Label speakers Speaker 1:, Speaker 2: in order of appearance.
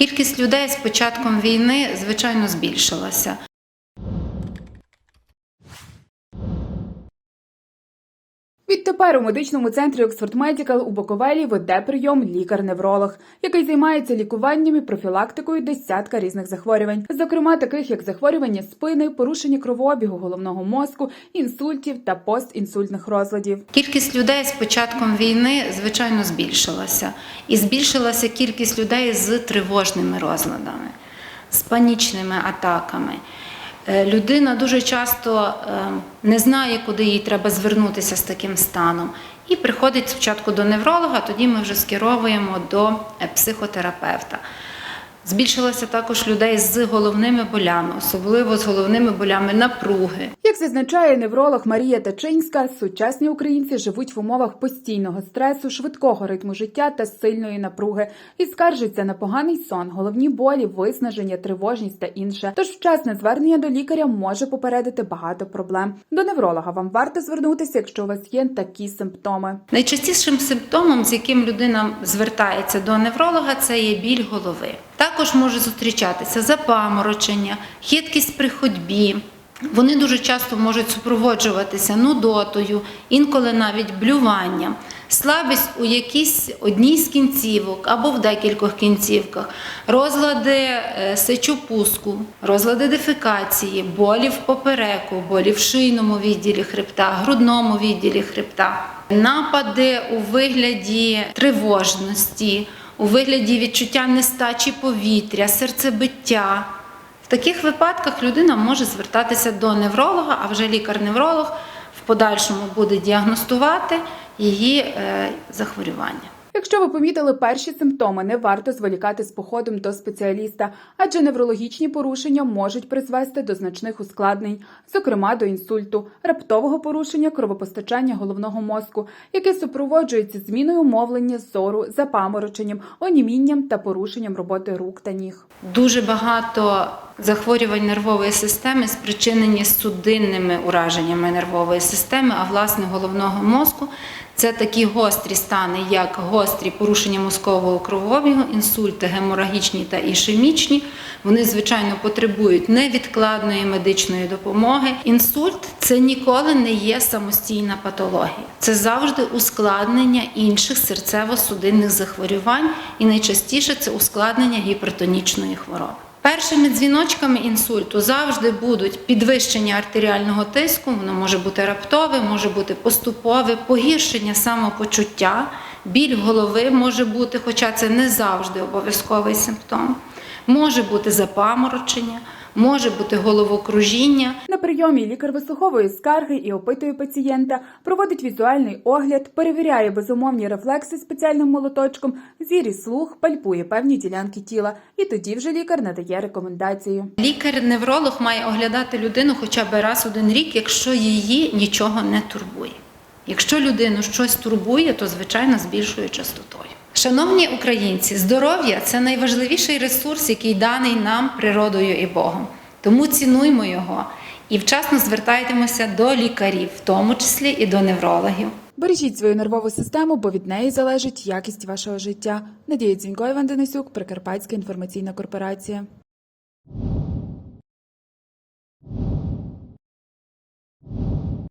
Speaker 1: Кількість людей з початком війни, звичайно, збільшилася.
Speaker 2: Відтепер у медичному центрі Оксфорд Медікал у Боковелі веде прийом лікар-невролог, який займається лікуванням і профілактикою десятка різних захворювань, зокрема таких як захворювання спини, порушення кровообігу головного мозку, інсультів та постінсультних розладів.
Speaker 1: Кількість людей з початком війни, звичайно, збільшилася. І збільшилася кількість людей з тривожними розладами, з панічними атаками. Е, Людина дуже часто е, не знає, куди їй треба звернутися з таким станом. І приходить спочатку до невролога, тоді ми вже скеровуємо до е, психотерапевта. Збільшилося також людей з головними болями, особливо з головними болями напруги.
Speaker 2: Як зазначає невролог Марія Тачинська, сучасні українці живуть в умовах постійного стресу, швидкого ритму життя та сильної напруги і скаржаться на поганий сон, головні болі, виснаження, тривожність та інше. Тож вчасне звернення до лікаря може попередити багато проблем. До невролога вам варто звернутися, якщо у вас є такі симптоми.
Speaker 1: Найчастішим симптомом, з яким людина звертається до невролога, це є біль голови. Також може зустрічатися запаморочення, хиткість при ходьбі. Вони дуже часто можуть супроводжуватися нудотою, інколи навіть блюванням, слабість у якійсь одній з кінцівок або в декількох кінцівках, розлади е, сечопуску, розлади дефекації, болі в попереку, болі в шийному відділі хребта, грудному відділі хребта, напади у вигляді тривожності, у вигляді відчуття нестачі повітря, серцебиття. В таких випадках людина може звертатися до невролога, а вже лікар-невролог в подальшому буде діагностувати її е, захворювання.
Speaker 2: Якщо ви помітили перші симптоми, не варто зволікати з походом до спеціаліста, адже неврологічні порушення можуть призвести до значних ускладнень, зокрема до інсульту, раптового порушення кровопостачання головного мозку, яке супроводжується зміною мовлення, зору, запамороченням, онімінням та порушенням роботи рук та ніг.
Speaker 1: Дуже багато захворювань нервової системи спричинені судинними ураженнями нервової системи, а власне головного мозку. Це такі гострі стани, як гострі порушення мозкового кровообігу, інсульти, геморагічні та ішемічні. Вони, звичайно, потребують невідкладної медичної допомоги. Інсульт це ніколи не є самостійна патологія. Це завжди ускладнення інших серцево-судинних захворювань, і найчастіше це ускладнення гіпертонічної хвороби. Першими дзвіночками інсульту завжди будуть підвищення артеріального тиску, воно може бути раптове, може бути поступове, погіршення самопочуття, біль голови може бути, хоча це не завжди обов'язковий симптом. Може бути запаморочення, може бути головокружіння.
Speaker 2: На прийомі лікар вислуховує скарги і опитує пацієнта, проводить візуальний огляд, перевіряє безумовні рефлекси спеціальним молоточком, зір і слух, пальпує певні ділянки тіла, і тоді вже лікар надає рекомендацію.
Speaker 1: Лікар-невролог має оглядати людину хоча б раз один рік, якщо її нічого не турбує. Якщо людину щось турбує, то звичайно збільшує частотою. Шановні українці, здоров'я це найважливіший ресурс, який даний нам природою і Богом. Тому цінуймо його і вчасно звертайтемося до лікарів, в тому числі і до неврологів.
Speaker 2: Бережіть свою нервову систему, бо від неї залежить якість вашого життя. Надія Іван Денисюк, Прикарпатська інформаційна корпорація.